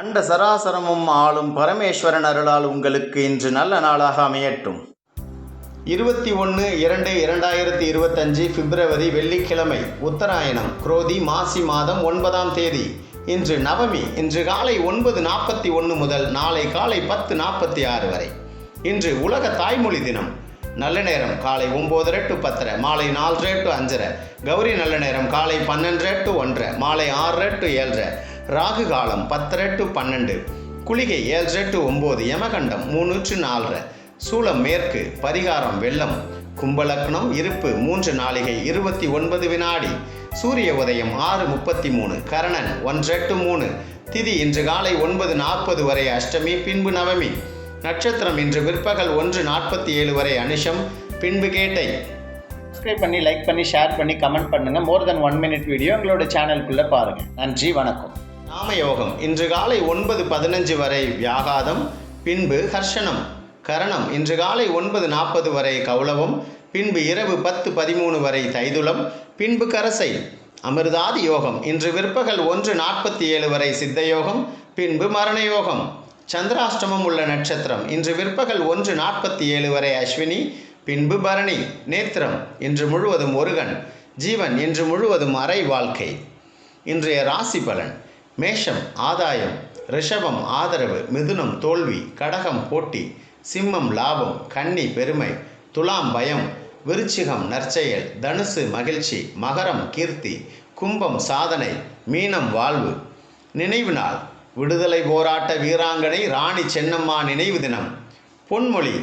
அண்ட சராசரமும் ஆளும் பரமேஸ்வரன் அருளால் உங்களுக்கு இன்று நல்ல நாளாக அமையட்டும். இருபத்தி ஒன்று இரண்டு இரண்டாயிரத்தி இருபத்தஞ்சு பிப்ரவரி வெள்ளிக்கிழமை உத்தராயணம் குரோதி மாசி மாதம் ஒன்பதாம் தேதி. இன்று நவமி இன்று காலை ஒன்பது நாற்பத்தி ஒன்று முதல் நாளை காலை பத்து நாற்பத்தி ஆறு வரை. இன்று உலக தாய்மொழி தினம். நல்ல நேரம் காலை ஒம்போதரை டு பத்தரை மாலை நாலரை டு அஞ்சரை. கௌரி நல்ல நேரம் காலை பன்னெண்டரை டு ஒன்றரை மாலை ஆறரை டு ஏழரை. ராகு காலம் பத்தரை டு பன்னெண்டு குளிகை ஏழரை டு ஒம்பது யமகண்டம் மூணுற்று நாலரை சூலம் மேற்கு பரிகாரம் வெள்ளம் கும்பலக்னம் இருப்பு மூன்று நாளிகை இருபத்தி ஒன்பது வினாடி சூரிய உதயம் ஆறு முப்பத்தி மூணு கரணன் ஒன்றெட்டு மூணு திதி இன்று காலை ஒன்பது நாற்பது வரை அஷ்டமி பின்பு நவமி நட்சத்திரம் இன்று பிற்பகல் ஒன்று நாற்பத்தி ஏழு வரை அனுஷம் பின்பு கேட்டை. சப்ஸ்கிரைப் பண்ணி லைக் பண்ணி ஷேர் பண்ணி கமெண்ட் பண்ணுங்கள் more then one minute video எங்களோட சேனலுக்குள்ளே பாருங்கள் நன்றி வணக்கம். காமயோகம். இன்று காலை ஒன்பது பதினஞ்சு வரை வியாகாதம் பின்பு ஹர்ஷனம் கரணம். இன்று காலை ஒன்பது நாற்பது வரை கௌளவம் பின்பு இரவு பத்து பதிமூணு வரை தைதுளம் பின்பு கரசை அமிர்தாதி யோகம். இன்று பிற்பகல் ஒன்று நாற்பத்தி ஏழு வரை சித்த யோகம் பின்பு மரண யோகம் சந்திராஷ்டமம் உள்ள நட்சத்திரம். இன்று பிற்பகல் ஒன்று நாற்பத்தி ஏழு வரை அஸ்வினி பின்பு பரணி நேத்திரம். இன்று முழுவதும் ஒருகன் ஜீவன். இன்று முழுவதும் அறை வாழ்க்கை. இன்றைய ராசி பலன். மேஷம் ஆதாயம் ரிஷபம் ஆதரவு மிதுனம் தோல்வி கடகம் போட்டி சிம்மம் லாபம் கன்னி பெருமை துலாம் பயம் விருச்சிகம் நற்செயல் தனுசு மகிழ்ச்சி மகரம் கீர்த்தி கும்பம் சாதனை மீனம் வாழ்வு. நினைவு நாள் விடுதலை போராட்ட வீராங்கனை ராணி சென்னம்மா நினைவு தினம். பொன்மொழி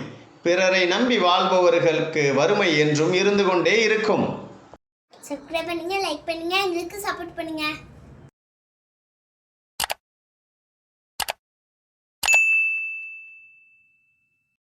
பிறரை நம்பி வாழ்பவர்களுக்கு வறுமை என்றும் இருந்து கொண்டே இருக்கும். சப்ஸ்கிரைப் பண்ணுங்க லைக் பண்ணுங்க எங்களுக்கு சப்போர்ட் பண்ணுங்க.